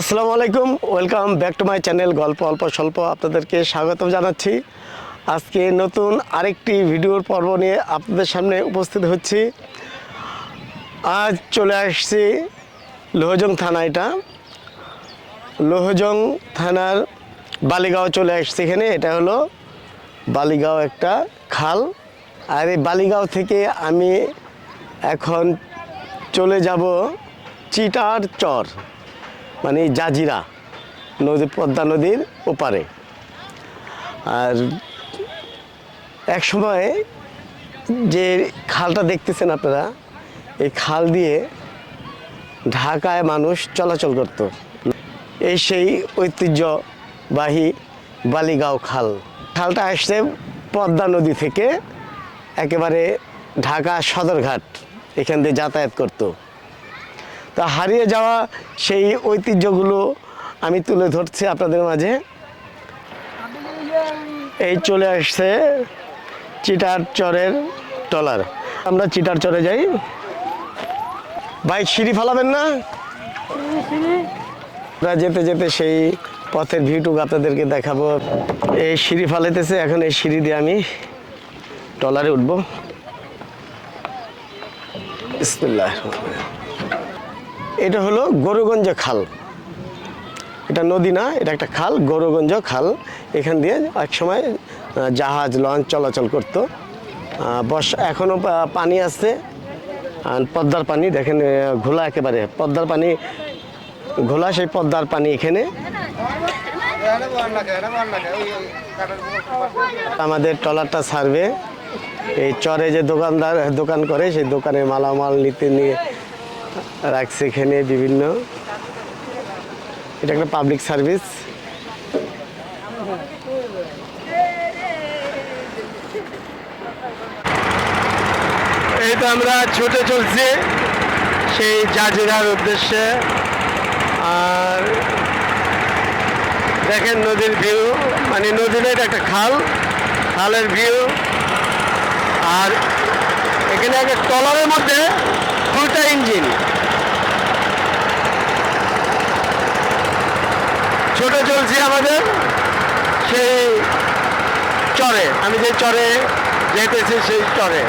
আসসালামু আলাইকুম, welcome back to my channel গল্প অল্প স্বল্প আপনাদেরকে স্বাগত জানাচ্ছি। আজকে নতুন আরেকটি ভিডিওর পর্ব নিয়ে আপনাদের সামনে উপস্থিত হচ্ছি। আজ চলে আসছি লোহজং থানা এটা। লোহজং থানার বালিগাঁও চলে আসছি এখানে, এটা হলো বালিগাঁও একটা খাল। আর এই বালিগাঁও থেকে আমি এখন চলে যাব চিটার চর। মানে জাজিরা, নদী, পদ্মা নদীর ওপারে। আর এক সময় যে খালটা দেখতেছেন আপনারা, এই খাল দিয়ে ঢাকায় মানুষ চলাচল করত। এই সেই ঐতিহ্যবাহী বালিগাঁও খাল। খালটা আসছে পদ্মা নদী থেকে একেবারে ঢাকা সদরঘাট, এখান দিয়ে যাতায়াত করতো। তা হারিয়ে যাওয়া সেই ঐতিহ্যগুলো আমি তুলে ধরছি আপনাদের মাঝে। এই চলে আসছে চিটার চরের টলার। আমরা চিটার চরে যাই। বাইক সিঁড়ি ফালাবেন না? আমরা যেতে যেতে সেই পথের ভিউটুকু আপনাদেরকে দেখাবো। এই সিঁড়ি ফালাইতেছে, এখন এই সিঁড়ি দিয়ে আমি টলারে উঠবো। এটা হলো গরুগঞ্জ খাল। এটা নদী না, এটা একটা খাল, গরুগঞ্জ খাল। এখান দিয়ে এক সময় জাহাজ লঞ্চ চলাচল করত। বর্ষা এখনও পানি আছে। আর পদ্মার পানি, দেখেন ঘোলা একেবারে। পদ্মার পানি, ঘোলা সেই পদ্মার পানি এখানে। আমাদের ট্রলারটা ছাড়বে। এই চরে যে দোকানদার দোকান করে, সেই দোকানে মালামাল নিতে নিয়ে রাখছে এখানে বিভিন্ন। এটা একটা পাবলিক সার্ভিস এই তো আমরা ছুটে চলছি সেই জাজিরার উদ্দেশ্যে। আর দেখেন নদীর ভিউ মানে নদীর একটা খাল, খালের ভিউ আর এখানে একটা ট্রলারের মধ্যে দুইটা ইঞ্জিন। ছোট চলছি আমাদের, সেই চরে, আমি যে চরে যেতেছি সেই চরে।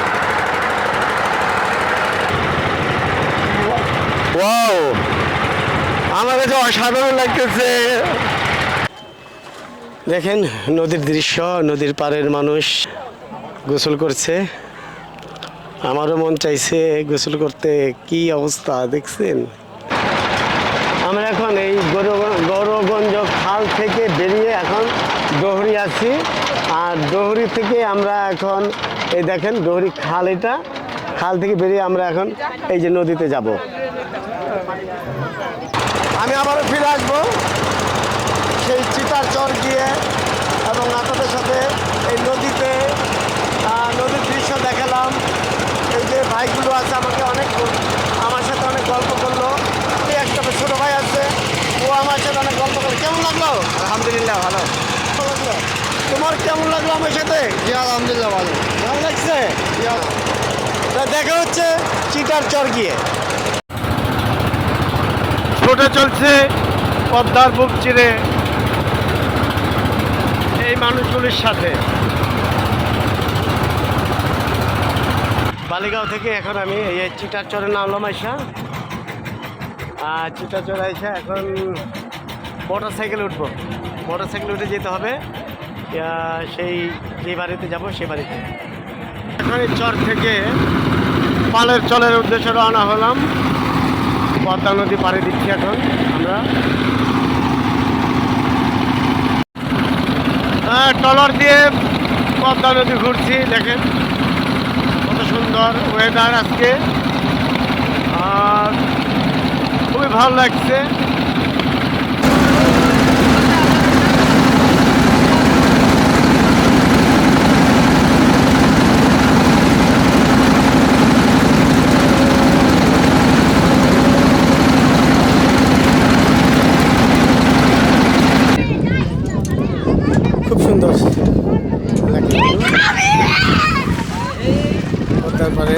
ওয়াও আমার কাছে অসাধারণ লাগতেছে। দেখেন, নদীর দৃশ্য, নদীর পাড়ের মানুষ গোসল করছে। আমারও মন চাইছে গোসল করতে। কি অবস্থা, দেখছেন? আমরা এখন এই গৌর- গৌরগঞ্জ খাল থেকে বেরিয়ে এখন ডহরি আছি। আর ডহরি থেকে আমরা এখন, এই দেখেন ডহরি খাল এটা। খাল থেকে বেরিয়ে আমরা এখন এই যে নদীতে যাব। আমি আবারও ফিরে আসব। সেই চিতার চর গিয়ে এবং আপনাদের সাথে এই নদীতে আহ, নদীর দৃশ্য দেখালাম এই যে ভাইগুলো আছে আমাকে অনেক আমার সাথে অনেক গল্প করল। একটা ছোটো ভাই আছে ও আমার সাথে অনেক গল্প করল। কেমন লাগল? আলহামদুলিল্লাহ ভালো। লাগল। তোমার কেমন লাগল আমার সাথে? জি আলহামদুলিল্লাহ ভালো। ভালো লাগছে? তা দেখা হচ্ছে চিটার চর গিয়ে। ছোটে চলছে পদ্মার বুক চিরে এই মানুষগুলির সাথে। বালিগাঁও থেকে এখন আমি এই চিটার চরে নামলাম আইসা। আর চিটার চরে আইসা এখন মোটর সাইকেল উঠবো। মোটর সাইকেল উঠে যেতে হবে। সেই যে বাড়িতে যাব সেই বাড়িতে। এখন চর থেকে পালের চলের উদ্দেশ্যে রওনা হলাম। পদ্মা নদী পাড়ি দিচ্ছি এখন আমরা। হ্যাঁ ট্রলার দিয়ে পদ্মা নদী ঘুরছি, দেখেন। সুন্দর ওয়েদার আজকে। আর খুবই ভালো লাগছে খুব সুন্দর তারপরে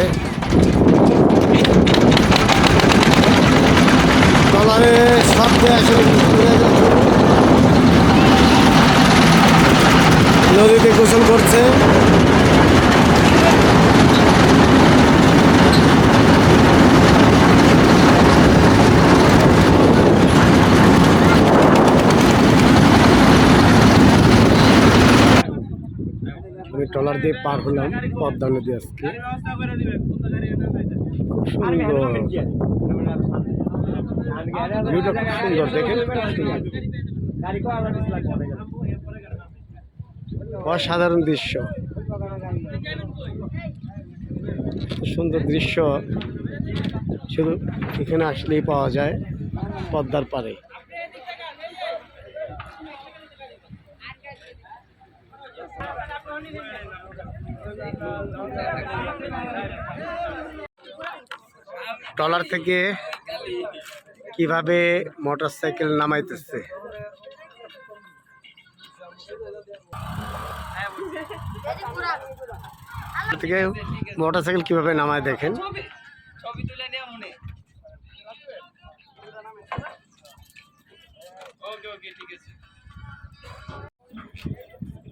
ডলারে শব্দে আসলে নদীতে গোসল করছে। আমি ট্রলার দিয়ে পার হলাম পদ্মা নদী আজকে। খুব সুন্দর। ভিউটা খুব সুন্দর দেখেন? অসাধারণ দৃশ্য। সুন্দর দৃশ্য। শুধু এখানে আসলেই পাওয়া যায় পদ্মার পারে ট্রলার থেকে কীভাবে মোটরসাইকেল নামাইতেছে? থেকে মোটরসাইকেল কীভাবে নামায় দেখেন।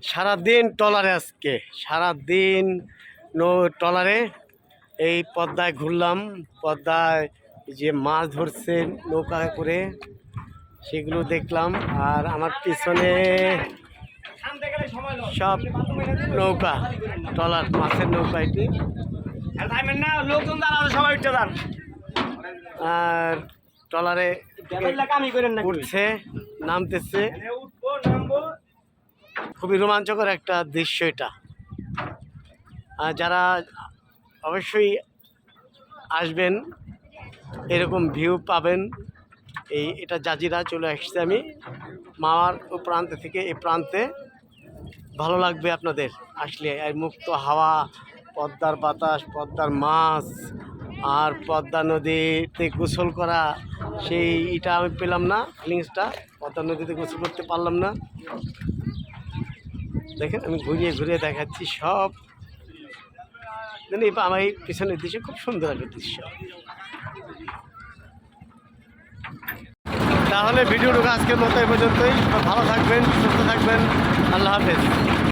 সারাদিন ট্রলারে আজকে, সারাদিন ট্রলারে এই পদ্মায় ঘুরলাম, পদ্মায় যে মাছ ধরছে নৌকা করে, সেগুলো দেখলাম। আর আমার পিছনে সব নৌকা, ট্রলার, মাছের নৌকা এটি। আর ট্রলারে উঠছে, নামতেছে। খুবই রোমাঞ্চকর একটা দৃশ্য এটা। আর যারা অবশ্যই আসবেন এরকম ভিউ পাবেন। এই এটা জাজিরা চলে আসছে আমি। মামার ও প্রান্ত থেকে এই প্রান্তে। ভালো লাগবে আপনাদের। আসলে আর মুক্ত হাওয়া, পদ্মার বাতাস, পদ্মার মাছ, আর পদ্মা নদীতে গোসল করা, সেই এটা আমি পেলাম না ফিলিংসটা পদ্মা নদীতে গোসল করতে পারলাম না। দেখেন, আমি ঘুরিয়ে ঘুরিয়ে দেখাচ্ছি সব। এই আমার এই পিছনের দৃশ্য খুব সুন্দর একটা দৃশ্য। তাহলে ভিডিওটুকু আজকের মতো এই পর্যন্তই। ভালো থাকবেন সুস্থ থাকবেন। আল্লাহ হাফেজ।